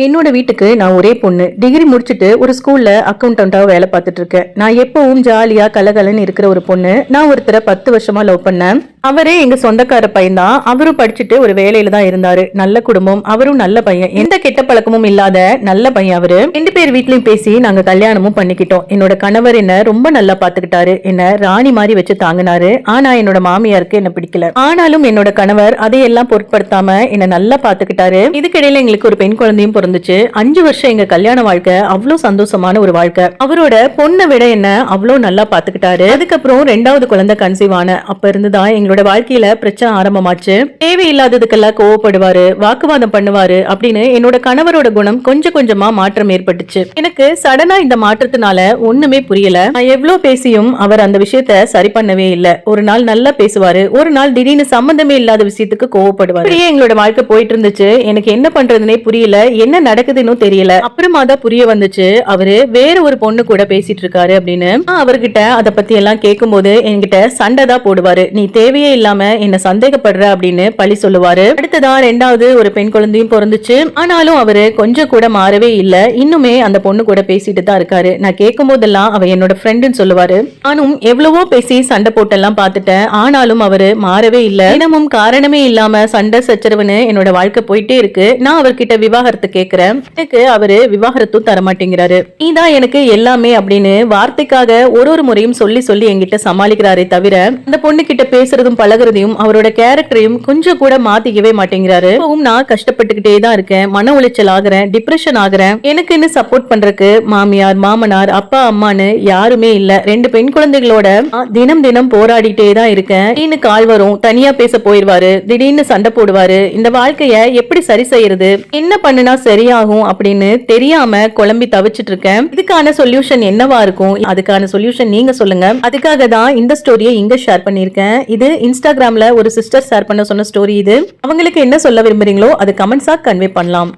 என்னோட வீட்டுக்கு நான் ஒரே பொண்ணு. டிகிரி முடிச்சுட்டு ஒரு ஸ்கூல்ல அக்கௌண்டன்ட்டாக வேலை பார்த்துட்டு இருக்கேன். நான் எப்பவும் ஜாலியா கலகலன்னு இருக்கிற ஒரு பொண்ணு. நான் ஒருத்தரை பத்து வருஷமா லவ் பண்ணேன். அவரே எங்க சொந்தக்கார பையன் தான் அவரும் படிச்சுட்டு ஒரு வேலையில தான் இருந்தாரு. நல்ல குடும்பம் அவரும் நல்ல பையன். எந்த கெட்ட பழக்கமும் இல்லாத நல்ல பையன் அவரு. ரெண்டு பேர் வீட்லயும் பேசி நாங்க கல்யாணமும் பண்ணிக்கிட்டோம். என்னோட கணவர் என்ன ரொம்ப நல்லா பாத்துக்கிட்டாரு. என்ன ராணி மாதிரி வச்சு தாங்கினாரு. ஆனா என்னோட மாமியாருக்கு என்ன பிடிக்கல. ஆனாலும் என்னோட கணவர் அதையெல்லாம் பொருட்படுத்தாம என்ன நல்லா பாத்துக்கிட்டாரு. இதுக்கிடையில எங்களுக்கு ஒரு பெண் குழந்தையும் பிறந்துச்சு. அஞ்சு வருஷம் எங்க கல்யாண வாழ்க்கை அவ்வளவு சந்தோஷமான ஒரு வாழ்க்கை. அவரோட பொண்ணை விட என்ன அவ்வளவு நல்லா பாத்துக்கிட்டாரு. அதுக்கப்புறம் ரெண்டாவது குழந்தை கன்சீவ் ஆன. அப்ப இருந்துதான் எங்களோட வாழ்க்கையில பிரச்சனை ஆரம்பமாச்சு. தேவையில்லாததுக்கெல்லாம் கோவப்படுவாரு வாக்குவாதம் பண்ணுவாரு அப்படின்னு என்னோட கணவரோட குணம் கொஞ்சம் கொஞ்சமா மாற்றம் ஏற்பட்டுச்சு. எனக்கு சடனா இந்த மாற்றத்தினால ஒண்ணுமே புரியல. நான் எவ்வளவு பேசியும் அவர் அந்த விஷயத்த சரி பண்ணவே இல்ல. ஒரு நாள் நல்லா பேசுவாரு ஒரு நாள் திடீர்னு சம்பந்தமே இல்லாத விஷயத்துக்கு கோவப்படுவாரு. அப்படியே எங்களோட வாழ்க்கை போயிட்டு இருந்துச்சு. எனக்கு என்ன பண்றதுனே புரியல. என்ன நடக்குதுன்னு தெரியல. அப்புறமா தான் புரிய வந்துச்சு. அவரு வேற ஒரு பொண்ணு கூட பேசிட்டு இருக்காரு அப்படின்னு. அவர்கிட்ட அதை பத்தி எல்லாம் கேட்கும் போது என்கிட்ட சண்டை தான் போடுவாரு. நீ தேவை தேவையே இல்லாம என்ன சந்தேகப்படுற அப்படின்னு பழி சொல்லுவாரு. அடுத்ததா ரெண்டாவது ஒரு பெண் குழந்தையும் பிறந்துச்சு. ஆனாலும் அவரு கொஞ்சம் கூட மாறவே இல்ல. இன்னுமே அந்த பொண்ணு கூட பேசிட்டு தான் இருக்காரு. நான் கேட்கும் போதெல்லாம் அவ என்னோட ஃப்ரெண்டுன்னு சொல்லுவாரு. நானும் எவ்வளவோ பேசி சண்டை போட்டெல்லாம் பார்த்துட்டேன். ஆனாலும் அவரு மாறவே இல்ல. தினமும் காரணமே இல்லாம சண்டை சச்சரவுன்னு என்னோட வாழ்க்கை போயிட்டே இருக்கு. நான் அவர்கிட்ட விவாகரத்து கேக்குறேன். எனக்கு அவரு விவாகரத்தும் தர மாட்டேங்கிறாரு நீதான் எனக்கு எல்லாமே அப்படின்னு வார்த்தைக்காக ஒரு ஒரு முறையும் சொல்லி சொல்லி என்கிட்ட சமாளிக்கிறாரே தவிர அந்த பொண்ணு கிட்ட பேசுறதும் பழகுறதையும் அவரோட கேரக்டரையும் கொஞ்சம் கூட மாத்திக்கவே மாட்டேங்கிறாரு. இப்பவும் நான் கஷ்டப்பட்டுக்கிட்டே தான் இருக்கேன். மன உளைச்சல் ஆகுறேன் டிப்ரெஷன் ஆகுறேன். எனக்குன்னு சப்போர்ட் பண்றதுக்கு? மாமியார் மாமனார் அப்பா அம்மான்னு யாருமே இல்ல. ரெண்டு பெண் குழந்தைகளோட தினம் தினம் போராடிட்டே தான் இருக்கேன். திடீர்னு கால் வரும் தனியா பேச போயிருவாரு. திடீர்னு சண்டை போடுவாரு. இந்த வாழ்க்கைய எப்படி சரி செய்யறது? என்ன பண்ணுனா சரியாகும் அப்படின்னு தெரியாம குழம்பி தவிச்சிட்டு இருக்கேன். இதுக்கான சொல்யூஷன் என்னவா இருக்கும்? அதுக்கான சொல்யூஷன் நீங்க சொல்லுங்க. அதுக்காக தான் இந்த ஸ்டோரியை இங்க ஷேர் பண்ணியிருக்கேன். இது இன்ஸ்டாகிராம்ல ஒரு சிஸ்டர் ஷேர் பண்ண சொன்ன ஸ்டோரி இது. அவங்களுக்கு என்ன சொல்ல விரும்புறீங்களோ அது கமெண்ட்ஸாக கன்வே பண்ணலாம்.